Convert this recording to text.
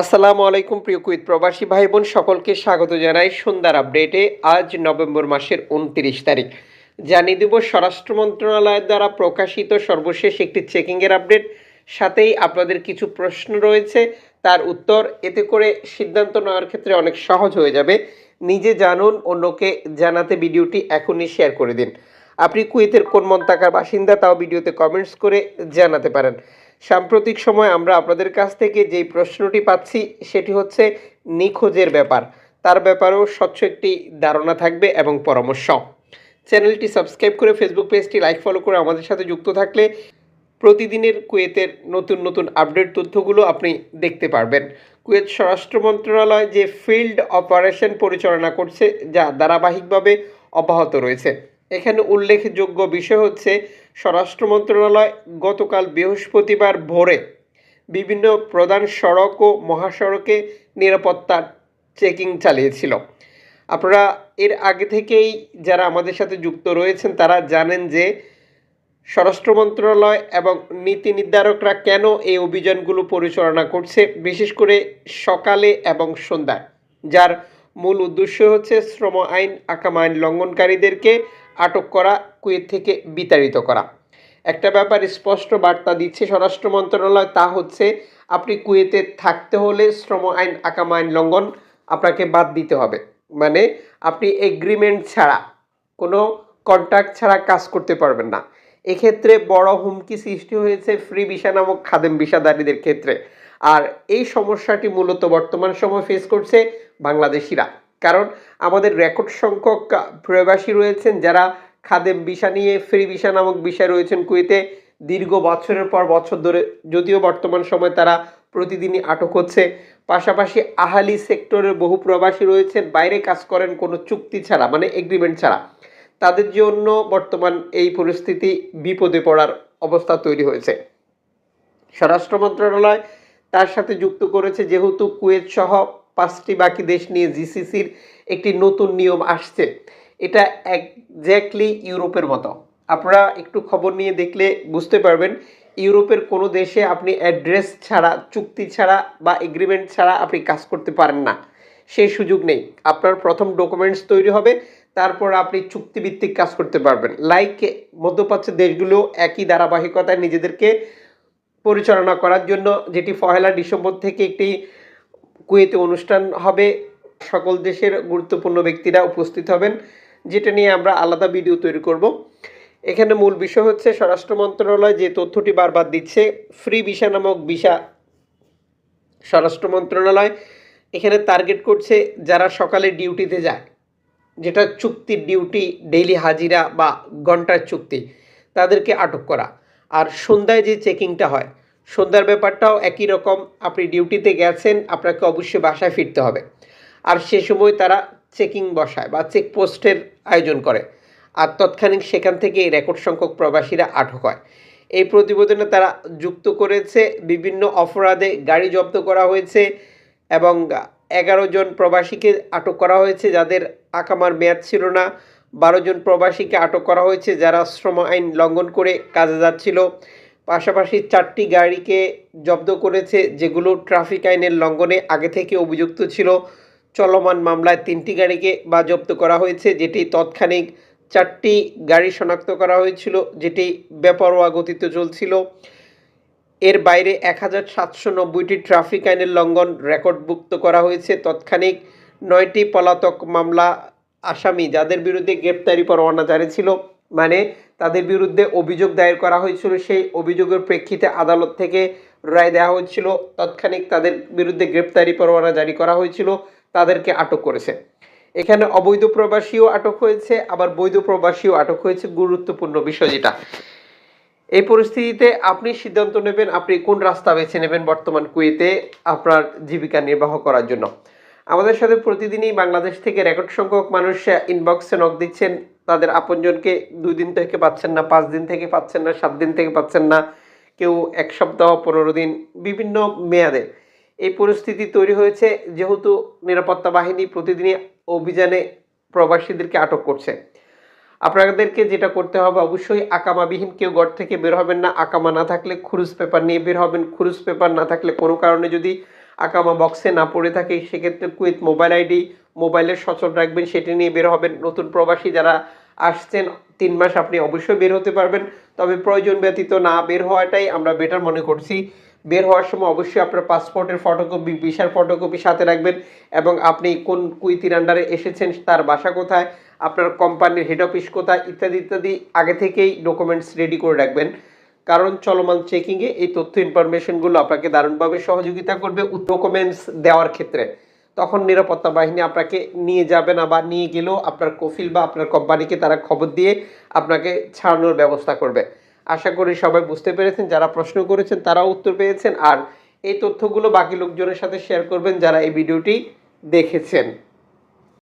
আসসালামু আলাইকুম প্রিয় কুইত প্রবাসী ভাই বোন সকলকে স্বাগত জানাই সন্ধ্যার আপডেটে। আজ নভেম্বর মাসের উনত্রিশ তারিখ। জানিয়ে দেব, স্বরাষ্ট্র মন্ত্রণালয়ের দ্বারা প্রকাশিত সর্বশেষ একটি চেকিংয়ের আপডেট। সাথেই আপনাদের কিছু প্রশ্ন রয়েছে, তার উত্তর এতে করে সিদ্ধান্ত নেওয়ার ক্ষেত্রে অনেক সহজ হয়ে যাবে। নিজে জানুন, অন্যকে জানাতে ভিডিওটি এখনই শেয়ার করে দিন। আপনি কুয়েতের কোন মন্তাকার বাসিন্দা, তাও ভিডিওতে কমেন্টস করে জানাতে পারেন। সাম্প্রতিক সময় আমরা আপনাদের কাছ থেকে যেই প্রশ্নটি পাচ্ছি, সেটি হচ্ছে নিখোঁজের ব্যাপার। তার ব্যাপারেও স্বচ্ছ একটি ধারণা থাকবে এবং পরামর্শ। চ্যানেলটি সাবস্ক্রাইব করে ফেসবুক পেজটি লাইক, ফলো করে আমাদের সাথে যুক্ত থাকলে প্রতিদিনের কুয়েতের নতুন নতুন আপডেট তথ্যগুলো আপনি দেখতে পারবেন। কুয়েত স্বরাষ্ট্র মন্ত্রণালয় যে ফিল্ড অপারেশন পরিচালনা করছে, যা ধারাবাহিকভাবে অব্যাহত রয়েছে। এখানে উল্লেখযোগ্য বিষয় হচ্ছে, স্বরাষ্ট্র মন্ত্রণালয় গতকাল বৃহস্পতিবার ভোরে বিভিন্ন প্রধান সড়ক ও মহাসড়কে নিরাপত্তা চেকিং চালিয়েছিল। আপনারা এর আগে থেকেই যারা আমাদের সাথে যুক্ত রয়েছেন, তারা জানেন যে স্বরাষ্ট্র মন্ত্রণালয় এবং নীতি নির্ধারকরা কেন এই অভিযানগুলো পরিচালনা করছে, বিশেষ করে সকালে এবং সন্ধ্যায়। যার মূল উদ্দেশ্য হচ্ছে শ্রম আইন, আকাম আইন লঙ্ঘনকারীদেরকে আটক করা, কুয়েত থেকে বিতাড়িত করা। একটা ব্যাপার স্পষ্ট বার্তা দিচ্ছে স্বরাষ্ট্র মন্ত্রণালয়, তা হচ্ছে আপনি কুয়েতে থাকতে হলে শ্রম আইন, আকাম আইন লঙ্ঘন আপনাকে বাদ দিতে হবে। মানে আপনি এগ্রিমেন্ট ছাড়া, কোনো কন্ট্রাক্ট ছাড়া কাজ করতে পারবেন না। এক্ষেত্রে বড় হুমকি সৃষ্টি হয়েছে ফ্রি ভিসা নামক খাদেম ভিসাদারীদের ক্ষেত্রে। আর এই সমস্যাটি মূলত বর্তমান সময় ফেস করছে বাংলাদেশিরা। কারণ আমাদের রেকর্ড সংখ্যক প্রবাসী রয়েছেন যারা খাদেম ভিসা নিয়ে ফ্রি ভিসা নামক বিষয় রয়েছেন কুয়েতে। দীর্ঘ বছরের পর বছর ধরে যদিও বর্তমান সময় তারা প্রতিদিনই আটক হচ্ছে। পাশাপাশি আহালি সেক্টরের বহু প্রবাসী রয়েছেন, বাইরে কাজ করেন, কোনো চুক্তি ছাড়া মানে এগ্রিমেন্ট ছাড়া। তাদের জন্য বর্তমান এই পরিস্থিতি বিপদে পড়ার অবস্থা তৈরি হয়েছে। স্বরাষ্ট্র মন্ত্রণালয় তার সাথে যুক্ত করেছে, যেহেতু কুয়েত সহ পাঁচটি বাকি দেশ নিয়ে জিসিসির একটি নতুন নিয়ম আসছে। এটা একজ্যাক্টলি ইউরোপের মতো। আপনারা একটু খবর নিয়ে দেখলে বুঝতে পারবেন, ইউরোপের কোনো দেশে আপনি অ্যাড্রেস ছাড়া, চুক্তি ছাড়া বা এগ্রিমেন্ট ছাড়া আপনি কাজ করতে পারেন না। সেই সুযোগ নেই। আপনার প্রথম ডকুমেন্টস তৈরি হবে, তারপর আপনি চুক্তিভিত্তিক কাজ করতে পারবেন। লাইক মধ্যপ্রাচ্যের দেশগুলো একই ধারাবাহিকতায় নিজেদেরকে পরিচালনা করার জন্য, যেটি পহেলা ডিসেম্বর থেকে একটি কুয়েতে অনুষ্ঠান হবে। সকল দেশের গুরুত্বপূর্ণ ব্যক্তিরা উপস্থিত হবেন। যেটা নিয়ে আমরা আলাদা ভিডিও তৈরি করব। এখানে মূল বিষয় হচ্ছে স্বরাষ্ট্র মন্ত্রণালয় যে তথ্যটি বারবার দিচ্ছে, ফ্রি ভিসা নামক ভিসা স্বরাষ্ট্র মন্ত্রণালয় এখানে টার্গেট করছে যারা সকালে ডিউটিতে যায়, যেটা চুক্তির ডিউটি, ডেইলি হাজিরা বা ঘণ্টার চুক্তি, তাদেরকে আটক করা। আর সন্ধ্যায় যে চেকিংটা হয় সন্ধ্যার ব্যাপারটাও একই রকম। আপনি ডিউটিতে গেছেন, আপনাকে অবশ্যই বাসায় ফিরতে হবে। আর সে সময় তারা চেকিং বসায় বা চেকপোস্টের আয়োজন করে। আর তৎক্ষণিক সেখান থেকে রেকর্ড সংখ্যক প্রবাসীরা আটক হয়। এই প্রতিবেদনে তারা যুক্ত করেছে, বিভিন্ন অপরাধে গাড়ি জব্দ করা হয়েছে এবং এগারো জন প্রবাসীকে আটক করা হয়েছে, যাদের আকামার মেয়াদ ছিল না। বারো জন প্রবাসীকে আটক করা হয়েছে, যারা শ্রম আইন লঙ্ঘন করে কাজে যাচ্ছিল। পাশাপাশি চারটি গাড়িকে জব্দ করেছে, যেগুলো ট্রাফিক আইনের লঙ্ঘনে আগে থেকে অভিযুক্ত ছিল। চলমান মামলায় তিনটি গাড়িকে বা জব্দ করা হয়েছে, যেটি তৎক্ষণিক চারটি গাড়ি শনাক্ত করা হয়েছিল, যেটি বেপরোয়া গতিতে চলছিল। এর বাইরে এক হাজার সাতশো নব্বইটি ট্রাফিক আইনের লঙ্ঘন রেকর্ডভুক্ত করা হয়েছে। তৎক্ষণিক নয়টি পলাতক মামলা আসামি, যাদের বিরুদ্ধে গ্রেপ্তারি পরোয়ানা জারি ছিল। মানে তাদের বিরুদ্ধে অভিযোগ দায়ের করা হয়েছিল, সেই অভিযোগের প্রেক্ষিতে আদালত থেকে রায় দেওয়া হয়েছিল। তৎক্ষণিক তাদের বিরুদ্ধে গ্রেপ্তারি পরোয়ানা জারি করা হয়েছিল। তাদেরকে আটক করেছে। এখানে অবৈধ প্রবাসীও আটক হয়েছে, আবার বৈধ প্রবাসীও আটক হয়েছে। গুরুত্বপূর্ণ বিষয় যেটা। এই পরিস্থিতিতে আপনি সিদ্ধান্ত নেবেন, আপনি কোন রাস্তা বেছে নেবেন বর্তমান কুয়েতে আপনার জীবিকা নির্বাহ করার জন্য। আমাদের সাথে প্রতিদিনই বাংলাদেশ থেকে রেকর্ড সংখ্যক মানুষ ইনবক্সে নক দিচ্ছেন। তাদের আপনজনকে দুই দিন থেকে পাচ্ছেন না, পাঁচ দিন থেকে পাচ্ছেন না, সাত দিন থেকে পাচ্ছেন না, কেউ এক সপ্তাহ, পনেরো দিন, বিভিন্ন মেয়াদে। এই পরিস্থিতি তৈরি হয়েছে যেহেতু নিরাপত্তা বাহিনী প্রতিদিনই অভিযানে প্রবাসীদেরকে আটক করছে। আপনাদেরকে যেটা করতে হবে অবশ্যই, আকামাবিহীন কেউ ঘর থেকে বের হবেন না, আকামা না থাকলে খুরুজ পেপার নিয়ে বের হবেন, খুরুজ পেপার না থাকলে কোনো কারণে যদি আকামা বক্সে না পড়ে থাকে, সেক্ষেত্রে কুইথ মোবাইল আইডি মোবাইলের সচল রাখবেন, সেটি নিয়ে বের হবেন নতুন প্রবাসী যারা আসছেন। তিন মাস আপনি অবশ্যই বের হতে পারবেন, তবে প্রয়োজন ব্যতীত না বের হওয়াটাই আমরা বেটার মনে করছি। বের হওয়ার সময় অবশ্যই আপনার পাসপোর্টের ফটোকপি ভিসার ফটোকপি সাথে রাখবেন এবং আপনি কোন কুইতির আন্ডারে এসেছেন, তার বাসা কোথায়, আপনার কোম্পানির হেড অফিস কোথায়, ইত্যাদি ইত্যাদি আগে থেকেই ডকুমেন্টস রেডি করে রাখবেন। কারণ চলমান চেকিংয়ে এই তথ্য ইনফরমেশনগুলো আপনাকে দারুণভাবে সহযোগিতা করবে ডকুমেন্টস দেওয়ার ক্ষেত্রে। তখন নিরাপত্তা বাহিনী আপনাকে নিয়ে যাবে না বা নিয়ে গেলেও আপনার কফিল বা আপনার কোম্পানিকে তারা খবর দিয়ে আপনাকে ছাড়ানোর ব্যবস্থা করবে। আশা করি সবাই বুঝতে পেরেছেন, যারা প্রশ্ন করেছেন তারাও উত্তর পেয়েছেন। আর এই তথ্যগুলো বাকি লোকজনের সাথে শেয়ার করবেন যারা এই ভিডিওটি দেখেছেন।